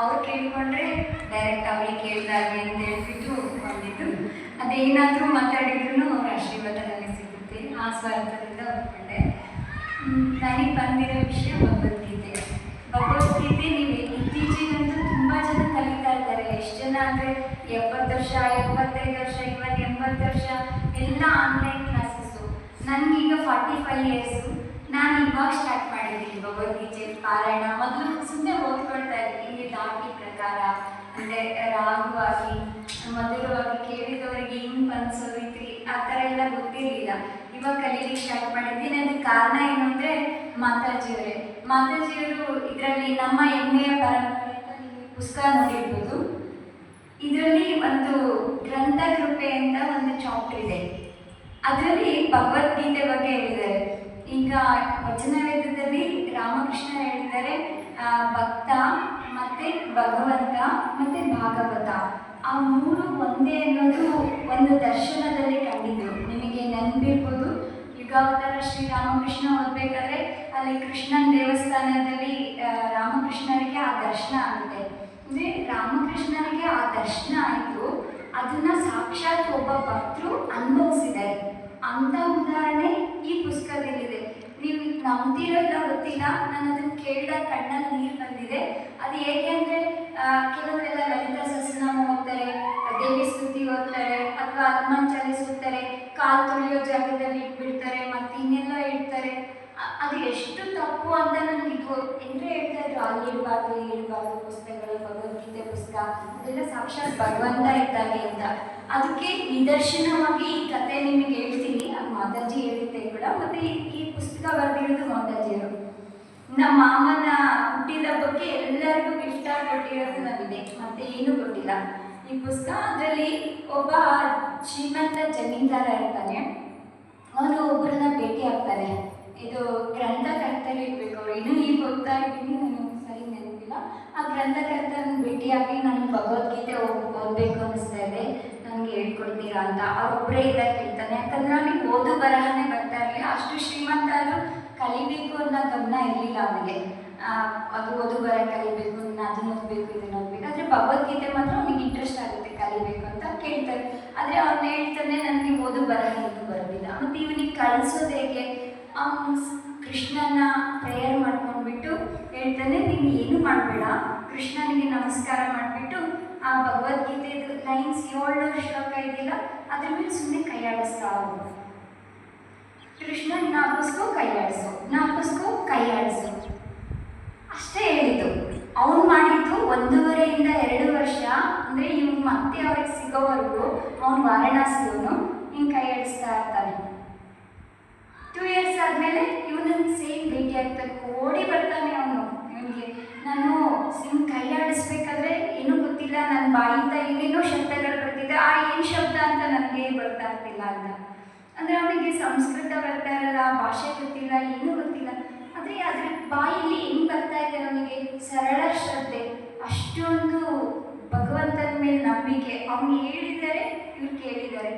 ಅವ್ರು ಕೇಳಿಕೊಂಡ್ರೆ ಡೈರೆಕ್ಟ್ ಅವ್ರಿಗೆ ಕೇಳ್ದಾಗೆ ಅಂತ ಹೇಳ್ಬಿಟ್ಟು ಬಂದಿದ್ದು. ಅದೇನಾದರೂ ಮಾತಾಡಿದ್ರು ಅವ್ರ ಆಶೀರ್ವಾದ ನನಗೆ ಸಿಗುತ್ತೆ. ಆ ಸ್ವಾರ್ಥದಿಂದ ಒಪ್ಕೊಂಡೆ ನನಗೆ ಬಂದಿರೋ ವಿಷಯ ಭಗವದ್ಗೀತೆ. ಭಗವದ್ಗೀತೆ ನೀವು ಇತ್ತೀಚೆಗಂತೂ ತುಂಬ ಜನ ಕಲಿತಾ ಇದ್ದಾರೆ. ಎಷ್ಟು ಜನ ಅಂದರೆ ಎಪ್ಪತ್ತು ವರ್ಷ, ಎಪ್ಪತ್ತೈದು ವರ್ಷ ಇವತ್ತು ಎಂಬತ್ತು ವರ್ಷ ಎಲ್ಲ ಆನ್ಲೈನ್ ಕ್ಲಾಸಸ್ಸು ನನಗೀಗ ಫಾರ್ಟಿ ಫೈವ್ ಇಯರ್ಸು ನಾನು ಇವಾಗ ಸ್ಟಾರ್ಟ್ ಮಾಡಿದ್ದೀನಿ ಭಗವದ್ಗೀತೆ, ಪಾರಾಯಣ. ಮೊದಲು ಸುಮ್ಮನೆ ಓದ್ಕೊಳ್ತಾ ಅಂದರೆ ರಾಗವಾಗಿ, ಮಧುರವಾಗಿ ಕೇಳಿದವರಿಗೆ ಅನ್ಸೋ ರೀತಿ ಆ ತರ ಎಲ್ಲ ಗೊತ್ತಿರಲಿಲ್ಲ. ಇವಾಗ ಕಲೀಲಿಕ್ಕೆ ಸ್ಟಾರ್ಟ್ ಮಾಡಿದ್ದೀನಿ ಅದಕ್ಕೆ ಕಾರಣ ಏನು ಅಂದರೆ ಮಾತಾಜಿಯವರೇ. ಮಾತಾಜಿಯವರು ಇದರಲ್ಲಿ ನಮ್ಮ ಹೆಮ್ಮೆಯ ಪರಂಪರೆ ಅಂತ ಪುಸ್ತಕ ನೋಡಿರ್ಬೋದು. ಇದರಲ್ಲಿ ಒಂದು ಗ್ರಂಥ ಕೃಪೆ ಅಂತ ಒಂದು ಚಾಪ್ಟರ್ ಇದೆ. ಅದರಲ್ಲಿ ಭಗವದ್ಗೀತೆ ಬಗ್ಗೆ ಹೇಳಿದ್ದಾರೆ ಈಗ ವಚನ ವೇದದಲ್ಲಿ ರಾಮಕೃಷ್ಣ ಹೇಳಿದ್ದಾರೆ ಆ, ಭಕ್ತ ಮತ್ತೆ ಭಗವಂತ ಮತ್ತೆ ಭಾಗವತ. ಆ ಮೂರು ಒಂದೇ ಅನ್ನೋದು ಒಂದು ದರ್ಶನದಲ್ಲಿ ಕಂಡಿದ್ದು. ನಿಮಗೆ ನೆನಪಿರ್ಬೋದು, ಯುಗಾವತಾರ ಶ್ರೀರಾಮಕೃಷ್ಣ ಓದ್ಬೇಕಾದ್ರೆ ಅಲ್ಲಿ ಕೃಷ್ಣನ ದೇವಸ್ಥಾನದಲ್ಲಿ ರಾಮಕೃಷ್ಣರಿಗೆ ಆ ದರ್ಶನ ಆಗುತ್ತೆ. ಅಂದರೆ ರಾಮಕೃಷ್ಣನಿಗೆ ಆ ದರ್ಶನ ಆಯಿತು. ಅದನ್ನ ಸಾಕ್ಷಾತ್ ಒಬ್ಬ ಭಕ್ತರು ಅನುಭವಿಸಿದ್ದಾರೆ. ಅಂತ ಉದಾಹರಣೆ ಈ ಪುಸ್ತಕದಲ್ಲಿದೆ. ನೀವು ನಂಬ್ತಿರೋ ಗೊತ್ತಿಲ್ಲ. ನಾನು ಅದನ್ನು ಕೇಳಿದ ಕಣ್ಣಲ್ಲಿ ನೀರು ಬಂದಿದೆ. ಅದು ಹೇಗೆ ಅಂದರೆ ಕೆಲವರೆಲ್ಲ ಲಲಿತ ಸಹಸ್ರನಾಮ ಓದ್ತಾರೆ, ದೇವಿ ಸ್ತುತಿ ಓದ್ತಾರೆ, ಅಥವಾ ಹನುಮಾನ್ ಚಾಲೀಸ್ ಓದ್ತಾರೆ, ಕಾಲು ತೊಳೆಯೋ ಜಾಗದಲ್ಲಿ ಇಟ್ಬಿಡ್ತಾರೆ, ಮತ್ತೆ ಇನ್ನೆಲ್ಲ ಇಡ್ತಾರೆ ಅದು ಎಷ್ಟು ತಪ್ಪು ಅಂತ ನನಗೆ ಇದು ಎಲ್ಲರೂ ಹೇಳ್ತಾ ಇದ್ರು. ಅಲ್ಲಿ ಇಡಬಾರ್ದು ಇಲ್ಲಿ ಪುಸ್ತಕಗಳು, ಭಗವದ್ಗೀತೆ, ಪುಸ್ತಕ, ಅದೆಲ್ಲ ಸಾಕ್ಷಾತ್ ಭಗವಂತ ಇದ್ದಾನೆ ಅಂತ. ಅದಕ್ಕೆ ನಿದರ್ಶನವಾಗಿ ಈ ಕತೆ ನಿಮಗೆ ಹೇಳ್ತೀನಿ. ಅದು ಮಾತಾಜಿ ಹೇಳಿದ್ದೆ ಕೂಡ. ಮತ್ತೆ ಈ- ನಮ್ಮ ಮಾಮನ ಹುಟ್ಟಿದ ಬಗ್ಗೆ ಎಲ್ಲರಿಗೂ ಗಿಫ್ಟ್ ಆಗಿ ಕೊಟ್ಟಿರೋದು ನನಗೆ, ಮತ್ತೆ ಏನು ಗೊತ್ತಿಲ್ಲ. ಈ ಪುಸ್ತಕ ಅದರಲ್ಲಿ ಒಬ್ಬ ಶ್ರೀಮಂತ ಜಮೀನ್ದಾರ ಇರ್ತಾನೆ. ಅವನು ಒಬ್ಬರನ್ನ ಭೇಟಿ ಆಗ್ತಾನೆ. ಇದು ಗ್ರಂಥಕರ್ತರು ಇರಬೇಕು. ಅವ್ರು ಇನ್ನೂ ಈಗ ಓದ್ತಾ ಇದ್ದೀನಿ, ನಾನು ಸರಿ ನೆನಪಿಲ್ಲ. ಆ ಗ್ರಂಥಕರ್ತನ ಭೇಟಿಯಾಗಿ ನಾನು ಭಗವದ್ಗೀತೆ ಓದ್- ಓದ್ಬೇಕು ಅನಿಸ್ತಾ ಇದೆ. ನನಗೆ ಹೇಳ್ಕೊಡ್ತೀರಾ ಅಂತ. ಅವರೊಬ್ಬರೇ ಇದ್ದಾಗ ಹೇಳ್ತಾನೆ. ಯಾಕಂದ್ರೆ ಅವನಿಗೆ ಓದು ಬರಹನೇ ಬರ್ತಾ ಇರಲಿಲ್ಲ ಅಷ್ಟು ಶ್ರೀಮಂತ ಆದ್ರೂ ಕಲಿಬೇಕು ಅನ್ನೋ ಗಮನ ಇರಲಿಲ್ಲ ಅವನಿಗೆ. ಅದು ಓದು ಬರ ಕಲಿಬೇಕು ನಾನು ಅದನ್ನ ಓದಬೇಕು ಇದನ್ನ ಓದಬೇಕು ಆದರೆ ಭಗವದ್ಗೀತೆ ಮಾತ್ರ ಅವನಿಗೆ ಇಂಟ್ರೆಸ್ಟ್ ಆಗುತ್ತೆ, ಕಲಿಬೇಕು ಅಂತ ಕೇಳ್ತಾರೆ. ಆದರೆ ಅವ್ನು ಹೇಳ್ತಾನೆ, ನನಗೆ ಓದು ಬರಹ ಏನು ಬರೋದಿಲ್ಲ. ಮತ್ತು ಇವನಿಗೆ ಕಳಿಸೋದು ಹೇಗೆ? ಕೃಷ್ಣನ ಪ್ರೇಯರ್ ಮಾಡ್ಕೊಂಡ್ಬಿಟ್ಟು ಹೇಳ್ತಾನೆ, ನೀನು ಏನು ಮಾಡಬೇಡ. ಕೃಷ್ಣನಿಗೆ ನಮಸ್ಕಾರ ಮಾಡಿಬಿಟ್ಟು ಆ ಭಗವದ್ಗೀತೆದು ಲೈನ್ಸ್ ಏಳು ಶ್ಲೋಕ ಇದೆಯಲ್ಲ ಅದ್ರ ಮೇಲೆ ಸುಮ್ಮನೆ ಕೈಯಾಡಿಸ್ತಾ ಹೋಗು ಕೃಷ್ಣ ನಾಪಿಸ್ಕೋ ಕೈಯಾಡಿಸು. ಕೈ ಆಡಿಸು ಅಷ್ಟೇ ಹೇಳಿದ್ದು. ಅವನು ಮಾಡಿದ್ದು ಒಂದೂವರೆಯಿಂದ ಎರಡು ವರ್ಷ, ಅಂದರೆ ಇವ್ನು ಮತ್ತೆ ಅವ್ರಿಗೆ ಸಿಗೋವರೆಗೂ ಅವನು ವಾರಣಾಸಿಯವನು ಹಿಂಗೆ ಕೈ ಆಡಿಸ್ತಾ ಇರ್ತಾನೆ. ಟೂ ಇಯರ್ಸ್ ಆದಮೇಲೆ ಇವನನ್ನು ಸೇಮ್ ಭೇಟಿ ಆಗ್ತಾ ಓಡಿ ಬರ್ತಾನೆ ಅವನು. ಇವನಿಗೆ ನಾನು ಸಿಮ್ ಕೈ ಆಡಿಸ್ಬೇಕಾದ್ರೆ ಏನೂ ಗೊತ್ತಿಲ್ಲ ನನ್ನ ಬಾಯಿಂದ ಏನೇನೋ ಶಬ್ದಗಳು ಬರ್ತಿದೆ, ಆ ಏನು ಶಬ್ದ ಅಂತ ನನಗೆ ಬರ್ತಾ ಇರ್ತಿಲ್ಲ ಅಂತ. ಅಂದರೆ ಅವನಿಗೆ ಸಂಸ್ಕೃತ ಭಾಷೆ ಗೊತ್ತಿಲ್ಲ, ಏನೂ ಗೊತ್ತಿಲ್ಲ. ಆದರೆ ಅದ್ರ ಬಾಯಲ್ಲಿ ಹೆಂಗೆ ಬರ್ತಾ ಇದೆ ನಮಗೆ? ಸರಳ ಶ್ರದ್ಧೆ. ಅಷ್ಟೊಂದು ಭಗವಂತನ ಮೇಲೆ ನಂಬಿಕೆ. ಅವ್ನು ಹೇಳಿದ್ದಾರೆ, ಇವ್ರು ಕೇಳಿದ್ದಾರೆ.